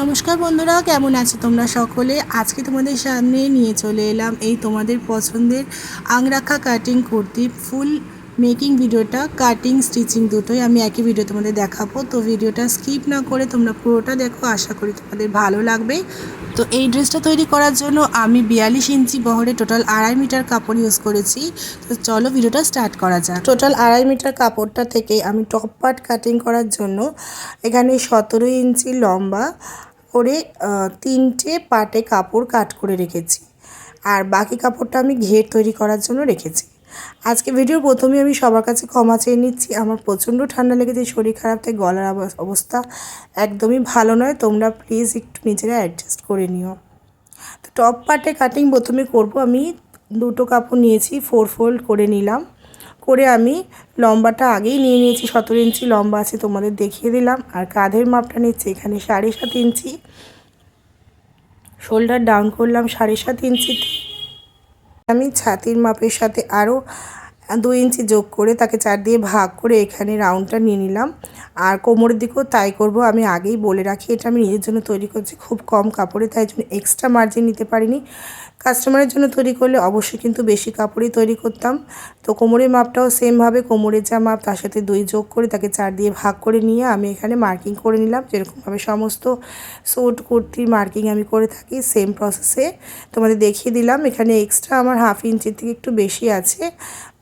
নমস্কার বন্ধুরা, কেমন আছো তোমরা সকলে? আজকে তোমাদের সামনে নিয়ে চলে এলাম এই তোমাদের পছন্দের angrakha cutting kurti full making ভিডিওটা কাটিং স্টিচিং দুটোই আমি একই ভিডিও তোমাদের দেখাবো। তো ভিডিওটা স্কিপ না করে তোমরা পুরোটা দেখো, আশা করি তোমাদের ভালো লাগবে। তো এই ড্রেসটা তৈরি করার জন্য আমি বিয়াল্লিশ ইঞ্চি বহরে টোটাল আড়াই মিটার কাপড় ইউজ করেছি। তো চলো ভিডিওটা স্টার্ট করা যাক। টোটাল আড়াই মিটার কাপড়টা থেকে আমি টপ পার্ট কাটিং করার জন্য এখানে সতেরো ইঞ্চি লম্বা করে তিনটে পাটে কাপড় কাট করে রেখেছি। আর বাকি কাপড়টা আমি ঘের তৈরি করার জন্য রেখেছি। আজকে ভিডিওর প্রথমে আমি সবার কাছে ক্ষমা চেয়ে নিচ্ছি, আমার প্রচণ্ড ঠান্ডা লেগেছে, শরীর খারাপ থেকে গলার অবস্থা একদমই ভালো নয়। তোমরা প্লিজ একটু নিজেরা অ্যাডজাস্ট করে নিও। তো টপ পার্টে কাটিং প্রথমে করব আমি, দুটো কাপড় নিয়েছি ফোর ফোল্ড করে নিলাম। করে আমি লম্বাটা আগেই নিয়ে নিয়েছি, সতেরো ইঞ্চি লম্বা আছে তোমাদের দেখিয়ে দিলাম। আর কাঁধের মাপটা নিচ্ছি এখানে সাড়ে সাত ইঞ্চি। শোল্ডার ডাউন করলাম সাড়ে সাত ইঞ্চিতে। আমি ছাতির মাপের সাথে আরও দু ইঞ্চি যোগ করে তাকে চার দিয়ে ভাগ করে এখানে রাউন্ডটা নিয়ে নিলাম। আর কোমরের দিকেও তাই করব, আমি আগেই বলে রাখি, এটা আমি নিজের জন্য তৈরি করছি। খুব কম কাপড়ে, তাই জন্য এক্সট্রা মার্জিন নিতে পারিনি। কাস্টমারের জন্য তৈরি করলে অবশ্যই কিন্তু বেশি কাপড়ই তৈরি করতাম। তো কোমরের মাপটাও সেমভাবে, কোমরের যা মাপ তার সাথে দুই যোগ করে তাকে চার দিয়ে ভাগ করে নিয়ে আমি এখানে মার্কিং করে নিলাম। যেরকমভাবে সমস্ত স্যুট কুর্তির মার্কিং আমি করে থাকি, সেম প্রসেসে তোমাদের দেখিয়ে দিলাম। এখানে এক্সট্রা আমার হাফ ইঞ্চির থেকে একটু বেশি আছে।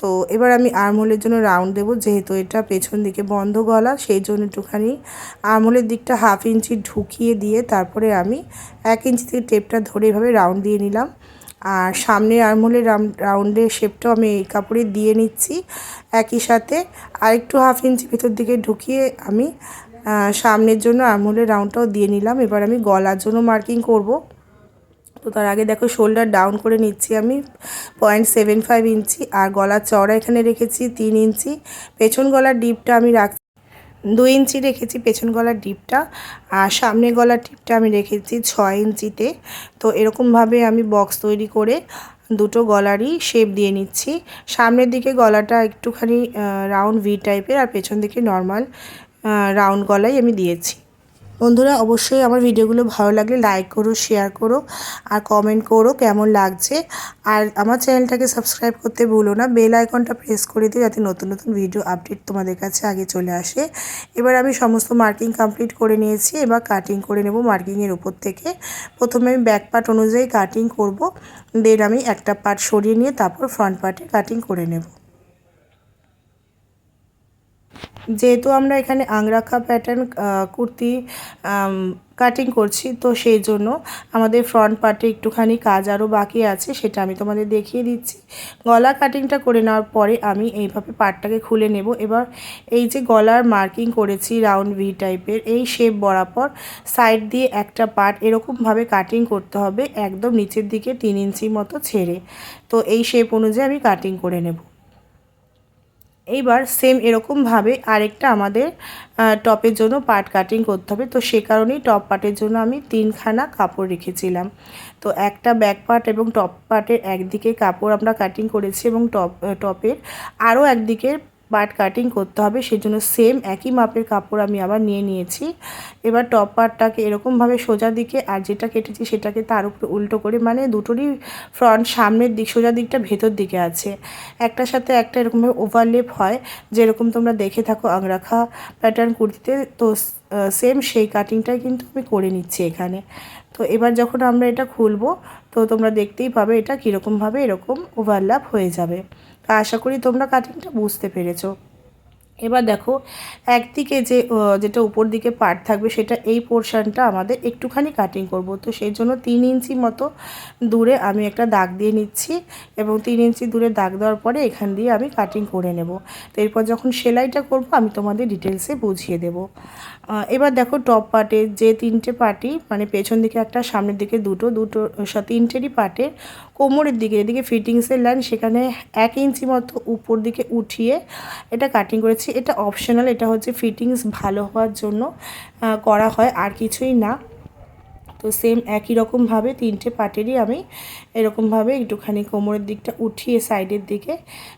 তো এবার আমি আর্মহোলের জন্য রাউন্ড দেবো, যেহেতু এটা পেছন দিকে বন্ধ গলা, সেই জন্য একটুখানি আর্মহোলের দিকটা হাফ ইঞ্চি ঢুকিয়ে দিয়ে তারপরে আমি এক ইঞ্চি থেকে টেপটা ধরে এভাবে রাউন্ড দিয়ে নিলাম। আর সামনের আর্মহোলের রাউন্ডের শেপটাও আমি এই কাপড়ে দিয়ে নিচ্ছি। একই সাথে আরেকটু হাফ ইঞ্চি ভেতর দিকে ঢুকিয়ে আমি সামনের জন্য আর্মহোলের রাউন্ডটাও দিয়ে নিলাম। এবার আমি গলার জন্য মার্কিং করব। তো তার আগে দেখো শোল্ডার ডাউন করে নিচ্ছি আমি পয়েন্ট সেভেন ফাইভ ইঞ্চি, আর গলার চওড়া এখানে রেখেছি তিন ইঞ্চি। পেছন গলার ডিপটা আমি রাখছি দু ইঞ্চি রেখেছি পেছন গলার ডিপটা, আর সামনে গলার ডিপটা আমি রেখেছি ছয় ইঞ্চিতে। তো এরকমভাবে আমি বক্স তৈরি করে দুটো গলারই শেপ দিয়ে নিচ্ছি। সামনের দিকে গলাটা একটুখানি রাউন্ড ভি টাইপের আর পেছন দিকে নর্মাল রাউন্ড গলাই আমি দিয়েছি। বন্ধুরা, অবশ্যই আমার ভিডিওগুলো ভালো লাগলে লাইক করো শেয়ার করো আর কমেন্ট করো কেমন লাগছে। আর আমার চ্যানেলটাকে সাবস্ক্রাইব করতে ভুলো না বেল আইকনটা প্রেস করে দিও যাতে নতুন নতুন ভিডিও আপডেট তোমাদের কাছে আগে চলে আসে। এবার আমি সমস্ত মার্কিং কমপ্লিট করে নিয়েছি, এবার কাটিং করে নেব মার্কিংয়ের উপর থেকে। প্রথমে আমি ব্যাক পার্ট অনুযায়ী কাটিং করব দেন আমি একটা পার্ট সরিয়ে নিয়ে তারপর ফ্রন্ট পার্টে কাটিং করে নেব। যেহেতু আমরা এখানে আংরাখা প্যাটার্ন কুর্তি কাটিং করছি, তো সেই জন্য আমাদের ফ্রন্ট পার্টে একটুখানি কাজ আরও বাকি আছে, সেটা আমি তোমাদের দেখিয়ে দিচ্ছি। গলা কাটিংটা করে নেওয়ার পরে আমি এইভাবে পার্টটাকে খুলে নেব। এবার এই যে গলার মার্কিং করেছি রাউন্ড ভি টাইপের এই শেপ বরাবর সাইড দিয়ে একটা পার্ট এরকমভাবে কাটিং করতে হবে, একদম নিচের দিকে তিন ইঞ্চি মতো ছেড়ে। তো এই শেপ অনুযায়ী আমি কাটিং করে নেব। এইবার সেম এরকমভাবে আরেকটা আমাদের টপের জন্য পার্ট কাটিং করতে হবে। তো সে কারণেই টপ পার্টের জন্য আমি তিনখানা কাপড় রেখেছিলাম। তো একটা ব্যাক পার্ট এবং টপ পার্টের একদিকে কাপড় আমরা কাটিং করেছি এবং টপ টপের আরও একদিকের পার্ট কাটিং করতে হবে, সেজন্য সেম একই মাপের কাপড় আমি আবার নিয়ে নিয়েছি। এবার টপ পার্টটাকে এরকমভাবে সোজা দিকে আর যেটা কেটেছি সেটাকে তার উপরে উল্টো করে মানে দুটোরই ফ্রন্ট সামনের দিক, সোজা দিকটা ভেতর দিকে আছে। একটার সাথে একটা এরকমভাবে ওভারলেপ হয়, যেরকম তোমরা দেখে থাকো আংরাখা প্যাটার্ন কুর্তিতে, তো সেম সেই কাটিংটাই কিন্তু আমি করে নিচ্ছি এখানে। তো এবার যখন আমরা এটা খুলবো, তো তোমরা দেখতেই পাবে এটা কীরকমভাবে এরকম ওভারল্যাপ হয়ে যাবে। তো আশা করি তোমরা কাটিংটা বুঝতে পেরেছ। এবার দেখো, একদিকে যে যেটা উপর দিকে পার্ট থাকবে, সেটা এই পোর্শনটা আমাদের একটুখানি কাটিং করব। তো সেই জন্য তিন ইঞ্চি মতো দূরে আমি একটা দাগ দিয়ে নিচ্ছি এবং তিন ইঞ্চি দূরে দাগ দেওয়ার পরে এখান দিয়ে আমি কাটিং করে নেব। তো এরপর যখন সেলাইটা করব, আমি তোমাদের ডিটেলসে বুঝিয়ে দেব। এবার দেখো টপ পার্টের যে তিনটে পার্টি মানে পেছন দিকে একটা, সামনের দিকে দুটো দুটো তিনটেরই পার্টের কোমরের দিকে, এদিকে ফিটিংসের লাইন সেখানে এক ইঞ্চি মতো উপর দিকে উঠিয়ে এটা কাটিং করেছি। এটা অপশনাল এটা হচ্ছে ফিটিংস ভালো হওয়ার জন্য করা হয়, আর কিছুই না। তো সেম একই রকমভাবে তিনটে পার্টেরই আমি এরকমভাবে একটুখানি কোমরের দিকটা উঠিয়ে সাইডের দিকে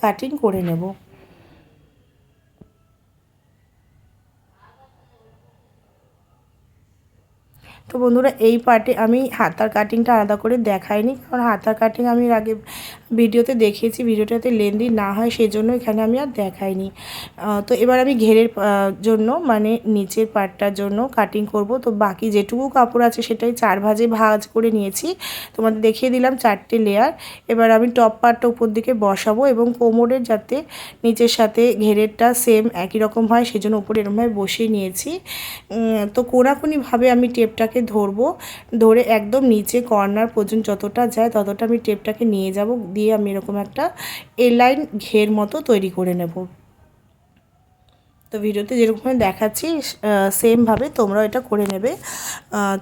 কাটিং করে নেব। তো বন্ধুরা, এই পার্টে আমি হাতার কাটিংটা আলাদা করে দেখাইনি, কারণ হাতার কাটিং আমি আগে ভিডিওতে দেখিয়েছি, ভিডিওটাতে লেন্দি না হয় সেই জন্য এখানে আমি আর দেখাইনি। তো এবার আমি ঘেরের জন্য মানে নিচের পার্টটার জন্য কাটিং করব। তো বাকি যেটুকু কাপড় আছে সেটাই চার ভাজে ভাজ করে নিয়েছি। তোমাদের দেখিয়ে দিলাম চারটে লেয়ার এবার আমি টপ পার্টটা উপর দিকে বসাবো এবং কোমরের যাতে নিচের সাথে ঘেরেরটা সেম একই রকম হয় সেই জন্য উপরে এরকমভাবে বসিয়ে নিয়েছি। তো কোনাকুনিভাবে আমি টেপটাকে ধরবো, ধরে একদম নিচে কর্নার পর্যন্ত যতটা যায় ততটা আমি টেপটাকে নিয়ে যাব, দিয়ে আমি এরকম একটা এলাইন ঘের মতো তৈরি করে নেব। তো ভিডিওতে যেরকমভাবে দেখাচ্ছি সেমভাবে তোমরাও এটা করে নেবে।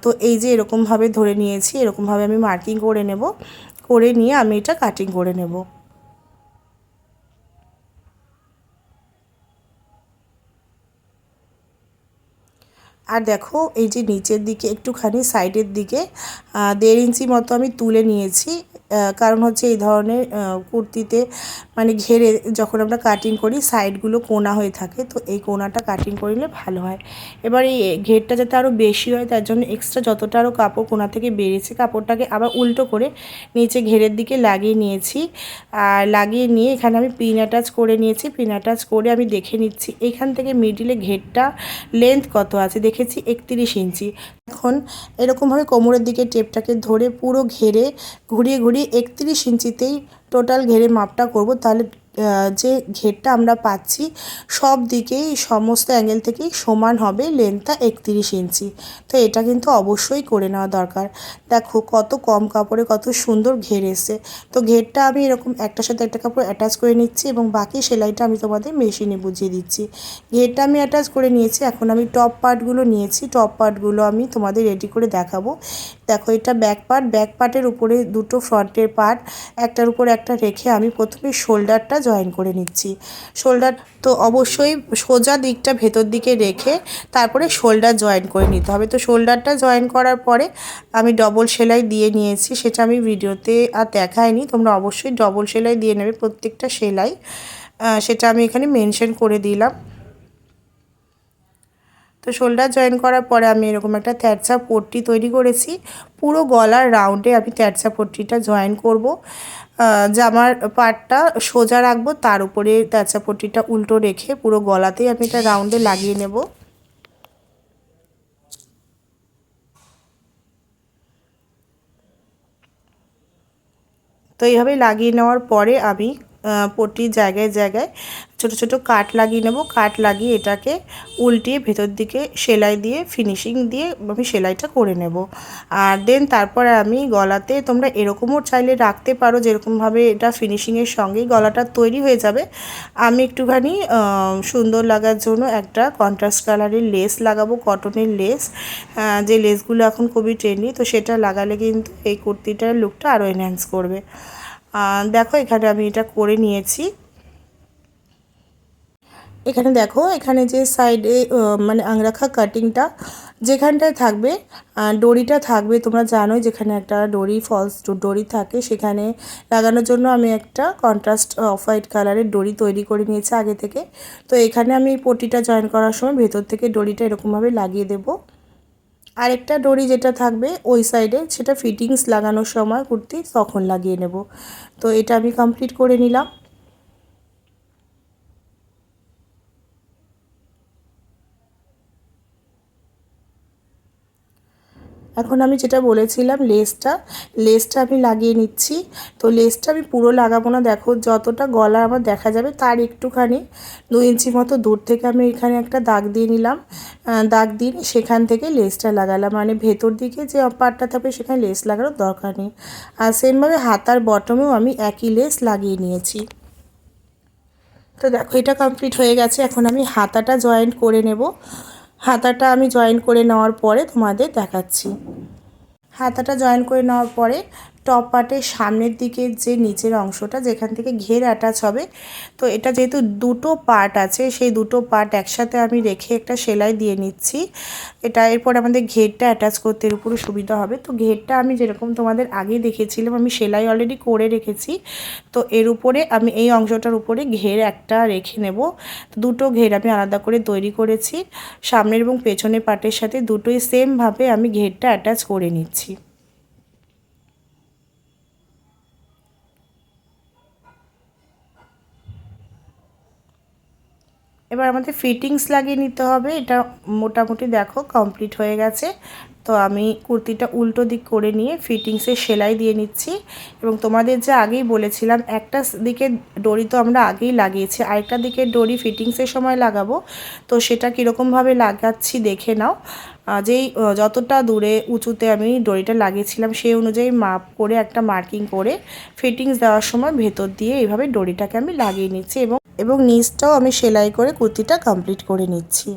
তো এই যে এরকমভাবে ধরে নিয়েছি, এরকমভাবে আমি মার্কিং করে নেব, করে নিয়ে আমি এটা কাটিং করে নেব। আর দেখো, এই যে নিচের দিকে একটুখানি সাইডের দিকে দেড় ইঞ্চি মতো আমি তুলে নিয়েছি। কারণ হচ্ছে এই ধরনের কুর্তিতে মানে ঘেরে যখন আমরা কাটিং করি সাইডগুলো কোনা হয়ে থাকে, তো এই কোনাটা কাটিং করলে ভালো হয়। এবার এই ঘেরটা যাতে আরও বেশি হয়, তার জন্য এক্সট্রা যতটা আরও কাপড় কোনা থেকে বেরিয়েছে, কাপড়টাকে আবার উল্টো করে নিচে ঘেরের দিকে লাগিয়ে নিয়েছি। আর লাগিয়ে নিয়ে এখানে আমি পিন অ্যাটাচ করে নিয়েছি পিন অ্যাটাচ করে আমি দেখে নিচ্ছি, এখান থেকে মিডিলে ঘেরটা লেন্থ কত আছে, দেখেছি একত্রিশ ইঞ্চি। এখন এরকমভাবে কোমরের দিকে টেপটাকে ধরে পুরো ঘেরে ঘুরিয়ে ঘুরিয়ে একত্রিশ ইঞ্চিতেই টোটাল ঘেরে মাপটা করব, তাহলে যে ঘেরটা আমরা পাচ্ছি, সব দিকেই সমস্ত অ্যাঙ্গেল থেকেই সমান হবে লেন্থটা একত্রিশ ইঞ্চি। তো এটা কিন্তু অবশ্যই করে নেওয়া দরকার। দেখো কত কম কাপড়ে কত সুন্দর ঘের এসছে। তো ঘেরটা আমি এরকম একটার সাথে একটা কাপড় অ্যাটাচ করে নিচ্ছি এবং বাকি সেলাইটা আমি তোমাদের মেশিনে বুঝিয়ে দিচ্ছি। ঘেরটা আমি অ্যাটাচ করে নিয়েছি, এখন আমি টপ পার্টগুলো নিয়েছি। টপ পার্টগুলো আমি তোমাদের রেডি করে দেখাবো। দেখো, এটা ব্যাক পার্ট ব্যাক পার্টের উপরে দুটো ফ্রন্টের পার্ট একটার উপর একটা রেখে আমি প্রথমে শোল্ডারটা জয়েন করে নিচ্ছি। শোল্ডার তো অবশ্যই সোজা দিকটা ভেতর দিকে রেখে তারপরে শোল্ডার জয়েন করে নিতে হবে। তো শোল্ডারটা জয়েন করার পরে আমি ডবল সেলাই দিয়ে নিয়েছি, সেটা আমি ভিডিওতে আর দেখাইনি। তোমরা অবশ্যই ডবল সেলাই দিয়ে নেবে, প্রত্যেকটা সেলাই। সেটা আমি এখানে মেনশন করে দিলাম। তো শোল্ডার জয়েন করার পরে আমি এরকম একটা তেরচা পট্টি তৈরি করেছি। পুরো গলার রাউন্ডে আমি তেরচা পট্টিটা জয়েন করব। জামার পাটটা সোজা রাখব, তার উপরে তেরচা পট্টিটা উল্টো রেখে পুরো গলাতেই আমি এটা রাউন্ডে লাগিয়ে নেব। তো এইভাবে লাগিয়ে নেওয়ার পরে আমি পট্টির জায়গায় জায়গায় ছোট ছোট কাট লাগিয়ে নেব। কাট লাগিয়ে এটাকে উল্টিয়ে ভেতর দিকে সেলাই দিয়ে ফিনিশিং দিয়ে আমি সেলাইটা করে নেব। আর দেন তারপরে আমি গলাতে তোমরা এরকমও চাইলে রাখতে পারো, যেরকমভাবে এটা ফিনিশিংয়ের সঙ্গেই গলাটা তৈরি হয়ে যাবে। আমি একটুখানি সুন্দর লাগার জন্য একটা কন্ট্রাস্ট কালারের লেস লাগাবো কটনের লেস যে লেসগুলো এখন খুবই ট্রেন্ডি তো সেটা লাগালে কিন্তু এই কুর্তিটার লুকটা আরও এনহ্যান্স করবে। দেখো, এখানে আমি এটা করে নিয়েছি। এখানে দেখো, এখানে যে সাইডে মানে আংরাখা কাটিংটা যেখানটায় থাকবে ডরিটা থাকবে, তোমরা জানোই যেখানে একটা ডরি ফলস ডরি থাকে, সেখানে লাগানোর জন্য আমি একটা কন্ট্রাস্ট অফ হোয়াইট কালারের ডরি তৈরি করে নিয়েছি আগে থেকে। তো এখানে আমি পটিটা জয়েন করার সময় ভেতর থেকে ডরিটা এরকমভাবে লাগিয়ে দেবো। আরেকটা ডোরি যেটা থাকবে ওই সাইডে, সেটা ফিটিংস লাগানোর সময় কুর্তি তখন লাগিয়ে নেব। তো এটা আমি কমপ্লিট করে নিলাম। এখন আমি যেটা বলেছিলাম লেসটা লেসটা আমি লাগিয়ে নিচ্ছি। তো লেসটা আমি পুরো লাগাবো না, দেখো যতটা গলা আমার দেখা যাবে তার একটুখানি। দু ইঞ্চি মতো দূর থেকে আমি এখানে একটা দাগ দিয়ে নিলাম। দাগ দিয়ে সেখান থেকে লেসটা লাগালাম। মানে ভেতর দিকে যে পার্টটা থাকবে সেখানে লেস লাগানোর দরকার নেই। আর সেমভাবে হাতার বটমেও আমি একই লেস লাগিয়ে নিয়েছি। তো দেখো এটা কমপ্লিট হয়ে গেছে। এখন আমি হাতাটা জয়েন্ট করে নেব। হাতাটা আমি জয়েন করে নেওয়ার পরে তোমাদের দেখাচ্ছি। হাতাটা জয়েন করে নেওয়ার পরে টপ পার্টের সামনের দিকে যে নিচের অংশটা, যেখান থেকে ঘের অ্যাটাচ হবে, তো এটা যেহেতু দুটো পার্ট আছে, সেই দুটো পার্ট একসাথে আমি রেখে একটা সেলাই দিয়ে নিচ্ছি। এটা এরপর আমাদের ঘেরটা অ্যাটাচ করতে এর উপরে সুবিধা হবে। তো ঘেরটা আমি যেরকম তোমাদের আগেই দেখেছিলাম আমি সেলাই অলরেডি করে রেখেছি। তো এর উপরে আমি এই অংশটার উপরে ঘের একটা রেখে নেব। দুটো ঘের আমি আলাদা করে তৈরি করেছি। সামনের এবং পেছনের পার্টের সাথে দুটোই সেমভাবে আমি ঘেরটা অ্যাটাচ করে নিচ্ছি। এবার আমাদের ফিটিংস লাগিয়ে নিতে হবে। এটা মোটামুটি দেখো কমপ্লিট হয়ে গেছে। তো আমি কুর্তিটা উল্টো দিক করে নিয়ে ফিটিংসে সেলাই দিয়ে নিচ্ছি। এবং তোমাদের যে আগেই বলেছিলাম, একটা দিকে ডরি তো আমরা আগেই লাগিয়েছি, আরেকটা দিকে ডরি ফিটিংসের সময় লাগাবো। তো সেটা কীরকমভাবে লাগাচ্ছি দেখে নাও। যেই যতটা দূরে উঁচুতে আমি ডরিটা লাগিয়েছিলাম, সেই অনুযায়ী মাপ করে একটা মার্কিং করে ফিটিংস দেওয়ার সময় ভেতর দিয়ে এইভাবে ডরিটাকে আমি লাগিয়ে নিচ্ছি এবং এবং নিচটাও আমি সেলাই করে কুর্তিটা কমপ্লিট করে নিচ্ছি।